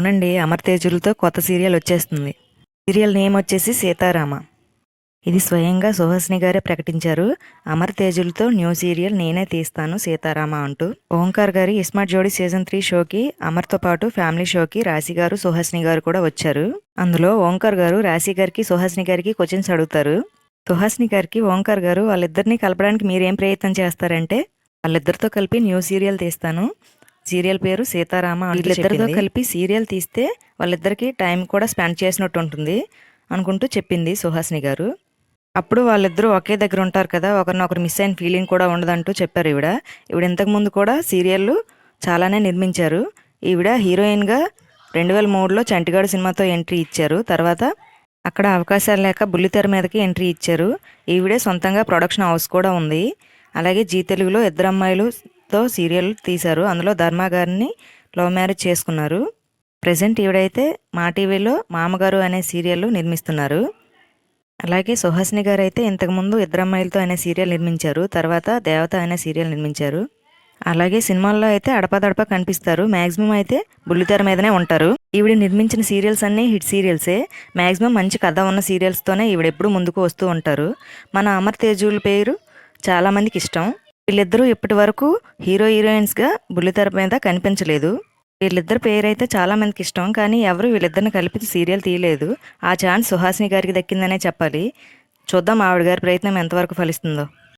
అవునండి అమర్ తేజులతో కొత్త సీరియల్ వచ్చేస్తుంది. సీరియల్ నేమ్ వచ్చేసి సీతారామ. ఇది స్వయంగా సుహాసిని గారే ప్రకటించారు. అమర్ తేజులతో న్యూ సీరియల్ నేనే తీస్తాను సీతారామ అంటూ. ఓంకార్ గారి ఇస్మార్ట్ జోడీ సీజన్ త్రీ షోకి అమర్తో పాటు ఫ్యామిలీ షోకి రాశి గారు సుహాసిని గారు కూడా వచ్చారు. అందులో ఓంకార్ గారు రాశి గారికి సుహాసిని గారికి క్వశ్చన్స్ అడుగుతారు. సుహాసిని గారికి ఓంకార్ గారు వాళ్ళిద్దరిని కలపడానికి మీరేం ప్రయత్నం చేస్తారంటే వాళ్ళిద్దరితో కలిపి న్యూ సీరియల్ తీస్తాను. సీరియల్ పేరు సీతారామ వీళ్ళిద్దరితో కలిపి సీరియల్ తీస్తే వాళ్ళిద్దరికి టైం కూడా స్పెండ్ చేసినట్టు ఉంటుంది అనుకుంటూ చెప్పింది సుహాసిని గారు. అప్పుడు వాళ్ళిద్దరూ ఒకే దగ్గర ఉంటారు కదా ఒకరినొకరు మిస్ అయిన ఫీలింగ్ కూడా ఉండదంటూ చెప్పారు ఈవిడ. ఈవిడ ఇంతకుముందు కూడా సీరియళ్ళు చాలానే నిర్మించారు. ఈవిడ హీరోయిన్గా రెండు వేల మూడులో చంటిగాడు సినిమాతో ఎంట్రీ ఇచ్చారు. తర్వాత అక్కడ అవకాశాలు లేక బుల్లితెర మీదకి ఎంట్రీ ఇచ్చారు. ఈవిడే సొంతంగా ప్రొడక్షన్ హౌస్ కూడా ఉంది. అలాగే జీ తెలుగులో ఇద్దరు తో సీరియల్ తీశారు. అందులో ధర్మ గారిని లవ్ మ్యారేజ్ చేసుకున్నారు. ప్రజెంట్ ఈవిడైతే మా టీవీలో మామగారు అనే సీరియల్ నిర్మిస్తున్నారు. అలాగే సుహాసిని గారు అయితే ఇంతకుముందు ఇద్దరమ్మాయిలతో అనే సీరియల్ నిర్మించారు. తర్వాత దేవత అనే సీరియల్ నిర్మించారు. అలాగే సినిమాల్లో అయితే అడపదడప కనిపిస్తారు. మ్యాక్సిమం అయితే బుల్లితెర మీదనే ఉంటారు. ఈవిడ నిర్మించిన సీరియల్స్ అన్నీ హిట్ సీరియల్సే. మ్యాక్సిమం మంచి కథ ఉన్న సీరియల్స్తోనే ఈవిడ ఎప్పుడు ముందుకు వస్తూ ఉంటారు. మన అమర్ తేజుల పేరు చాలామందికి ఇష్టం. వీళ్ళిద్దరూ ఇప్పటి వరకు హీరో హీరోయిన్స్గా బుల్లితెర మీద కనిపించలేదు. వీళ్ళిద్దరి పేరు అయితే చాలా మందికి ఇష్టం కానీ ఎవరు వీళ్ళిద్దరిని కలిపి సీరియల్ తీయలేదు. ఆ ఛాన్స్ సుహాసిని గారికి దక్కిందనే చెప్పాలి. చూద్దాం ఆవిడ గారి ప్రయత్నం ఎంతవరకు ఫలిస్తుందో.